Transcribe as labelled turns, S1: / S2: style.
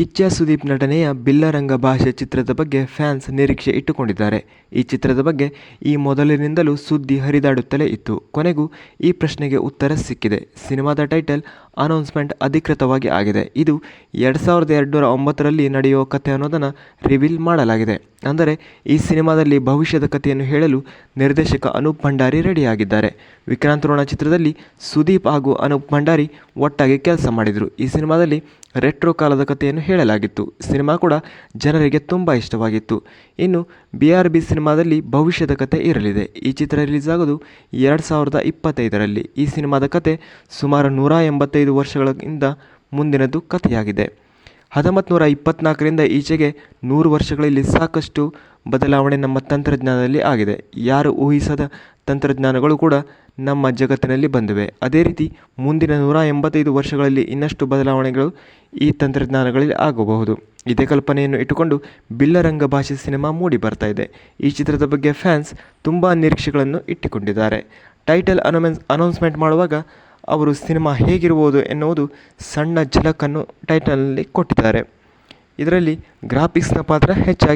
S1: ಕಿಚ್ಚ ಸುದೀಪ್ ನಟನೆಯ ಬಿಲ್ಲರಂಗ ಭಾಷೆ ಚಿತ್ರದ ಬಗ್ಗೆ ಫ್ಯಾನ್ಸ್ ನಿರೀಕ್ಷೆ ಇಟ್ಟುಕೊಂಡಿದ್ದಾರೆ. ಈ ಚಿತ್ರದ ಬಗ್ಗೆ ಈ ಮೊದಲಿನಿಂದಲೂ ಸುದ್ದಿ ಹರಿದಾಡುತ್ತಲೇ ಇತ್ತು. ಕೊನೆಗೂ ಈ ಪ್ರಶ್ನೆಗೆ ಉತ್ತರ ಸಿಕ್ಕಿದೆ. ಸಿನಿಮಾದ ಟೈಟಲ್ ಅನೌನ್ಸ್ಮೆಂಟ್ ಅಧಿಕೃತವಾಗಿ ಆಗಿದೆ. ಇದು ಎರಡು ಸಾವಿರದ ಎರಡುನೂರ ಒಂಬತ್ತರಲ್ಲಿ ನಡೆಯುವ ಕಥೆ ಅನ್ನೋದನ್ನು ರಿವೀಲ್ ಮಾಡಲಾಗಿದೆ. ಅಂದರೆ ಈ ಸಿನಿಮಾದಲ್ಲಿ ಭವಿಷ್ಯದ ಕಥೆಯನ್ನು ಹೇಳಲು ನಿರ್ದೇಶಕ ಅನೂಪ್ ಭಂಡಾರಿ ರೆಡಿಯಾಗಿದ್ದಾರೆ. ವಿಕ್ರಾಂತ್ ರೋಣ ಚಿತ್ರದಲ್ಲಿ ಸುದೀಪ್ ಹಾಗೂ ಅನೂಪ್ ಭಂಡಾರಿ ಒಟ್ಟಾಗಿ ಕೆಲಸ ಮಾಡಿದರು. ಈ ಸಿನಿಮಾದಲ್ಲಿ ರೆಟ್ರೋ ಕಾಲದ ಕಥೆಯನ್ನು ಹೇಳಲಾಗಿತ್ತು. ಸಿನಿಮಾ ಕೂಡ ಜನರಿಗೆ ತುಂಬ ಇಷ್ಟವಾಗಿತ್ತು. ಇನ್ನು ಬಿ ಆರ್ ಬಿ ಸಿನಿಮಾದಲ್ಲಿ ಭವಿಷ್ಯದ ಕತೆ ಇರಲಿದೆ. ಈ ಚಿತ್ರ ರಿಲೀಸ್ ಆಗೋದು ಎರಡು ಸಾವಿರದ ಇಪ್ಪತ್ತೈದರಲ್ಲಿ. ಈ ಸಿನಿಮಾದ ಕತೆ ಸುಮಾರು ನೂರ ಎಂಬತ್ತೈದು ವರ್ಷಗಳಿಂದ ಮುಂದಿನದು ಕಥೆಯಾಗಿದೆ. ಹತ್ತೊಂಬತ್ತು ನೂರ ಇಪ್ಪತ್ತ್ನಾಲ್ಕರಿಂದ ಈಚೆಗೆ ನೂರು ವರ್ಷಗಳಲ್ಲಿ ಸಾಕಷ್ಟು ಬದಲಾವಣೆ ನಮ್ಮ ತಂತ್ರಜ್ಞಾನದಲ್ಲಿ ಆಗಿದೆ. ಯಾರು ಊಹಿಸದ ತಂತ್ರಜ್ಞಾನಗಳು ಕೂಡ ನಮ್ಮ ಜಗತ್ತಿನಲ್ಲಿ ಬಂದಿವೆ. ಅದೇ ರೀತಿ ಮುಂದಿನ ನೂರ ಎಂಬತ್ತೈದು ವರ್ಷಗಳಲ್ಲಿ ಇನ್ನಷ್ಟು ಬದಲಾವಣೆಗಳು ಈ ತಂತ್ರಜ್ಞಾನಗಳಲ್ಲಿ ಆಗಬಹುದು. ಇದೇ ಕಲ್ಪನೆಯನ್ನು ಇಟ್ಟುಕೊಂಡು ಬಿಲ್ಲರಂಗ ಭಾಷೆ ಸಿನಿಮಾ ಮೂಡಿ ಬರ್ತಾ ಇದೆ. ಈ ಚಿತ್ರದ ಬಗ್ಗೆ ಫ್ಯಾನ್ಸ್ ತುಂಬ ನಿರೀಕ್ಷೆಗಳನ್ನು ಇಟ್ಟುಕೊಂಡಿದ್ದಾರೆ. ಟೈಟಲ್ ಅನೌನ್ಸ್, ಅನೌನ್ಸ್ಮೆಂಟ್ ಮಾಡುವಾಗ ಅವರು ಸಿನಿಮಾ ಹೇಗಿರ್ಬೋದು ಎನ್ನುವುದು ಸಣ್ಣ ಝಲಕನ್ನು ಟೈಟಲ್ನಲ್ಲಿ ಕೊಟ್ಟಿದ್ದಾರೆ. ಇದರಲ್ಲಿ ಗ್ರಾಫಿಕ್ಸ್ನ ಪಾತ್ರ ಹೆಚ್ಚಾಗಿ